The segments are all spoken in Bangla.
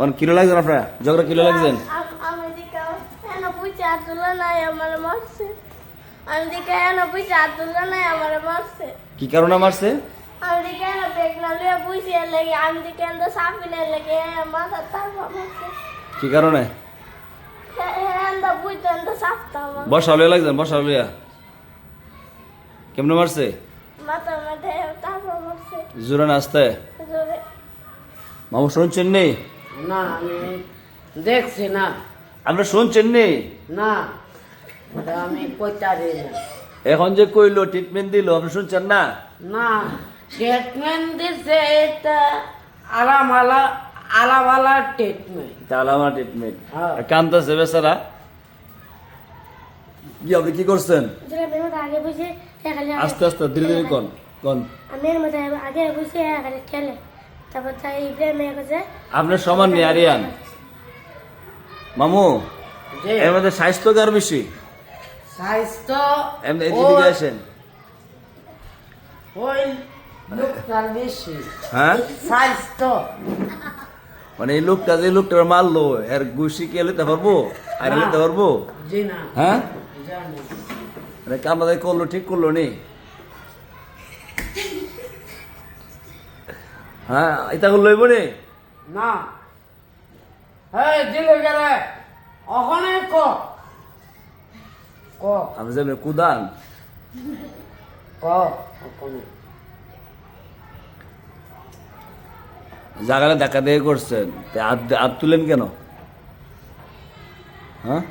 কোন কিলো লাগছেন আপনারা ঝগড়া কিলো লাগছেন কি কারণে মারছে? লিয়ে কি কারণে? বসা লইয়া লাগছেন বসা লইয়া। কেমনে মারছে? জোরে নাচতে। মামু শুনছেন নেই না আমি দেখছি না। আপনারা শুনছেন না? ওটা আমি কইতারি এখন যে কইলো ট্রিটমেন্ট দিল আপনি শুনছেন না? না ট্রিটমেন্ট দিছে এটা আলাম আলা আলাম আলা ট্রিটমেন্ট তাহলে আমার ট্রিটমেন্ট হ্যাঁ। কামতাছে বেচারা? কি আপনি কি করছেন? আস্তে আস্তে ধীরে ধীরে কন কন। আমি এর মধ্যে আগে খালি খেলে তারপর তাই ইব্রাহিম মেয়ে কাছে আপনার সমান নেই আরিয়ান। মামু এর মধ্যে স্বাস্থ্য কার বেশি? স্বাস্থ্য এমনি এদিকে আসেন। ওই লোকটার বেশি। হ্যাঁ? স্বাস্থ্য। মানে এই লোকটা যে লোকটা মারলো এর গুছি কে লইতে পারব? আর লইতে পারব? জি না। হ্যাঁ? মানে কামড়া করল ঠিক করল নি? হ্যাঁ এটা লইব নি? না। এই দিলে গেলে। ক। ক। আমি কুদান। ক। জাগালে ধাক্কা দিয়ে করছেন। হাত তুলেন কেন? হ্যাঁ?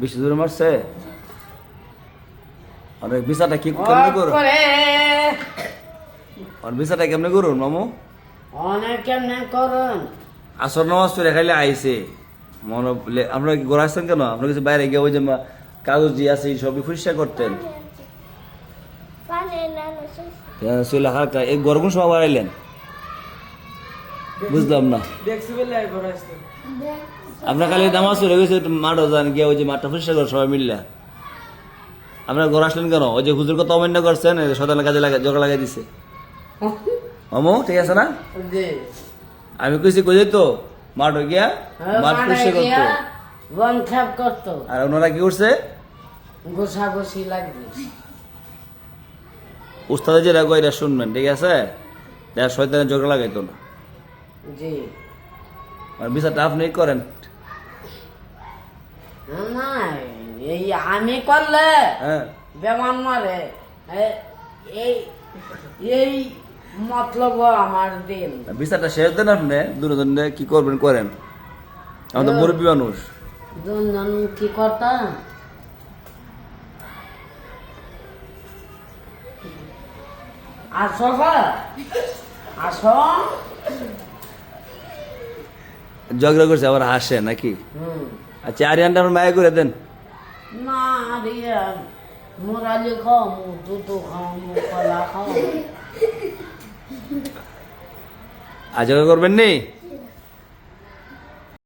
বেশি দূরে মারছে? অনেক বিচারটা কি করে। আর বিচারটা কেমনে করুন মামু? অনেক কেমনে করুন? আসর নামাজ পড়ে খাইলে আইছে। মনে বলে- আপনারা কি ঘরে কেন? আপনার কাছে বাইরে গিয়ে ওই যে কাগজ দিয়ে আছে সবই পরিষ্কার করতেন। পানি না না চলে হালকা। এই গরম সময় বাড়াইলেন বুঝলাম না। আপনার খালি নামাজ গেছে মাঠও যান গিয়ে ওই যে মাঠটা পরিষ্কার করে সবাই মিললে। আপনার ঘর আসলেন কেন? ওই যে হুজুর কথা অমান্য করছেন এই সদানের কাজে লাগা জগা লাগাই দিছে। ঠিক আছে না? আমি কইছি কই তো মাঠ গিয়া মাঠ পরিষ্কার করতো। বন খাপ করতো। আর ওনারা কি করছে? গোসা গোসি লাগবে। উস্তাদে এটা শুনবেন ঠিক আছে? শয়তানের জোগাড় লাগাইতো না। জি। আর বিচারটা আপনি করেন। না এই আমি করলে হ্যাঁ। বেমান মারে। এই এই মতলব আমার দিন। বিচারটা শেষ দেন আপনি দুজনে কি করবেন করেন? আমাদের মুরব্বী মানুষ। দুজন কি করতাম আসো আসো। ঝগড়া করছে আবার হাসে নাকি? আচ্ছা আরিয়ানটা আমার মায়া করে দেন। না রিয়া মুরালি খাও মু খাও মু কলা খাও ঝগড়া করবেন নি?